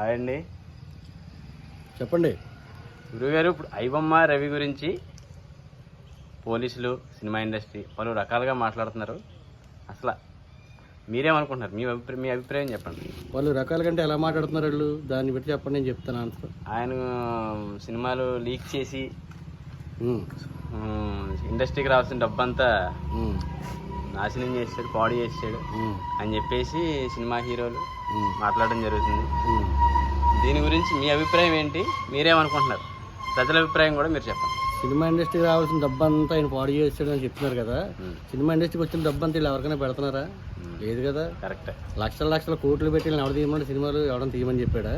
Hi అండి. చెప్పండి. గురుగారు ఇప్పుడు ఐబొమ్మ రవి గురించి పోలీసులు సినిమా ఇండస్ట్రీ పలు రకాలుగా మాట్లాడుతున్నారు. అసలు మీరేమనుకుంటున్నారు? మీ అభిప్రాయం మీ అభిప్రాయం చెప్పండి. వాళ్ళు రకాల కంటే ఎలా మాట్లాడుతున్నారు వాళ్ళు? దాన్ని బట్టి చెప్పండి నేను చెప్తాను ఆన్సర్ ఆయన సినిమాలు లీక్ చేసి ఉమ్, ఇండస్ట్రీకి రావాల్సిన డబ్బంతా ఉమ్, నాశనం చేసాడు పాడు చేసాడు ఉమ్, అని చెప్పేసి సినిమా హీరోలు మాట్లాడడం జరుగుతుంది. దీని గురించి మీ అభిప్రాయం ఏంటి? మీరేమనుకుంటున్నారు? ప్రజల అభిప్రాయం కూడా మీరు చెప్పండి. సినిమా ఇండస్ట్రీకి రావాల్సిన డబ్బు అంతా ఆయన పాడు చేస్తాడు అని చెప్తున్నారు కదా. సినిమా ఇండస్ట్రీకి వచ్చిన డబ్బు అంతా వీళ్ళు ఎవరికైనా పెడుతున్నారా? లేదు కదా. కరెక్టే. లక్షల లక్షల కోట్లు పెట్టి ఎవరు తీయమని సినిమాలు ఎవడం తీయమని చెప్పాడా?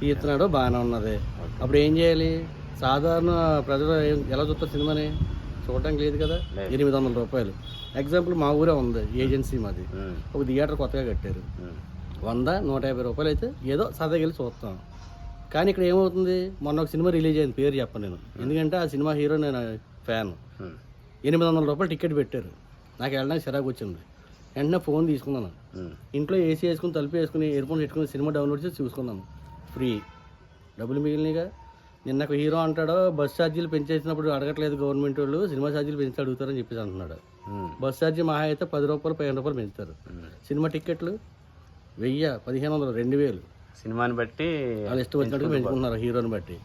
తీస్తున్నాడు బాగానే ఉన్నది. అప్పుడు ఏం చేయాలి? సాధారణ ప్రజలు ఎలా చూస్తారు సినిమాని? చూడడానికి లేదు కదా. ఎనిమిది వందల రూపాయలు. ఎగ్జాంపుల్ మా ఊరే ఉంది ఏజెన్సీ మాది. ఒక థియేటర్ కొత్తగా కట్టారు. వంద నూట యాభై రూపాయలు అయితే ఏదో సరదాగా వెళ్ళి చూస్తాం. కానీ ఇక్కడ ఏమవుతుంది? మొన్న ఒక సినిమా రిలీజ్ అయింది పేరు చెప్పను నేను. ఎందుకంటే ఆ సినిమా హీరో నేను ఫ్యాన్. ఎనిమిది వందల రూపాయలు టికెట్ పెట్టారు. నాకు వెళ్ళడానికి చిరాకు వచ్చింది. వెంటనే ఫోన్ తీసుకున్నాను. ఇంట్లో ఏసీ వేసుకుని తలుపు వేసుకుని ఇయర్ ఫోన్ పెట్టుకుని సినిమా డౌన్లోడ్ చేసి చూసుకున్నాను. ఫ్రీ. డబ్బులు మిగిలినగా నిన్న ఒక హీరో అంటాడు బస్ ఛార్జీలు పెంచేసినప్పుడు అడగట్లేదు గవర్నమెంట్ వాళ్ళు సినిమా ఛార్జీలు పెంచి అడుగుతారని చెప్పేసి అంటున్నాడు. బస్ ఛార్జీ మహా అయితే పది రూపాయలు పదిహేను రూపాయలు పెంచుతారు. సినిమా టికెట్లు వెయ్యి పదిహేను వందలు రెండు వేలు. సినిమాని బట్టి వాళ్ళు ఇష్టం వచ్చినట్టుగా పెంచుకుంటున్నారు హీరోని బట్టి.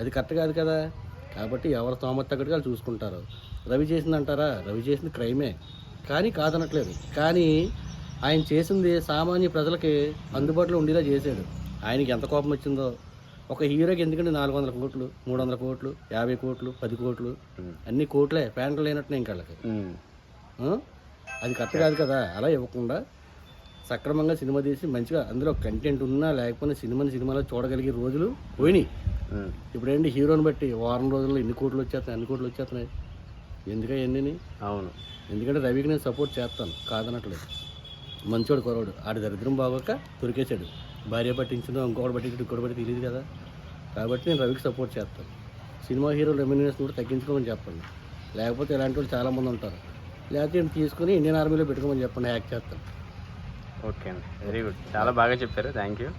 అది కరెక్ట్ కాదు కదా. కాబట్టి ఎవరి స్తోమత తగ్గట్టుగా వాళ్ళు చూసుకుంటారు. రవి చేసింది అంటారా? రవి చేసింది క్రైమే. కానీ కాదనట్లేదు. కానీ ఆయన చేసింది సామాన్య ప్రజలకి అందుబాటులో ఉండేలా చేశాడు. ఆయనకి ఎంత కోపం వచ్చిందో. ఒక హీరోకి ఎందుకంటే నాలుగు వందల కోట్లు మూడు వందల కోట్లు యాభై కోట్లు పది కోట్లు? అన్ని కోట్లే ప్యాంట్లు లేనట్టు ఇంకా వాళ్ళకి? అది కరెక్ట్ కాదు కదా అలా ఇవ్వకుండా సక్రమంగా సినిమా తీసి మంచిగా అందులో కంటెంట్ ఉన్నా లేకపోయినా సినిమాని సినిమాలో చూడగలిగే రోజులు పోయినాయి. ఇప్పుడు ఏంటి హీరోని బట్టి వారం రోజుల్లో ఎన్ని కోట్లు వచ్చేస్తున్నాయి అన్ని కోట్లు వచ్చేస్తున్నాయి? ఎందుకే ఎన్ని అవును. ఎందుకంటే రవికి నేను సపోర్ట్ చేస్తాను కాదనట్లేదు. మంచోడు కురవాడు ఆడి దరిద్రం బాగోక దొరికేశాడు. భార్య పట్టించిందో ఇంకొకటి పట్టించడు ఇంకోటి పట్టి తెలియదు కదా. కాబట్టి నేను రవికి సపోర్ట్ చేస్తాను. సినిమా హీరో రెమ్యూనరేషన్ కూడా తగ్గించుకోమని చెప్పండి. లేకపోతే ఇలాంటి వాళ్ళు చాలామంది ఉంటారు. లేకపోతే తీసుకుని ఇండియన్ ఆర్మీలో పెట్టుకోమని చెప్పండి హ్యాక్ చేస్తాను. ఓకే అండి. వెరీ గుడ్ చాలా బాగా చెప్పారు. Thank you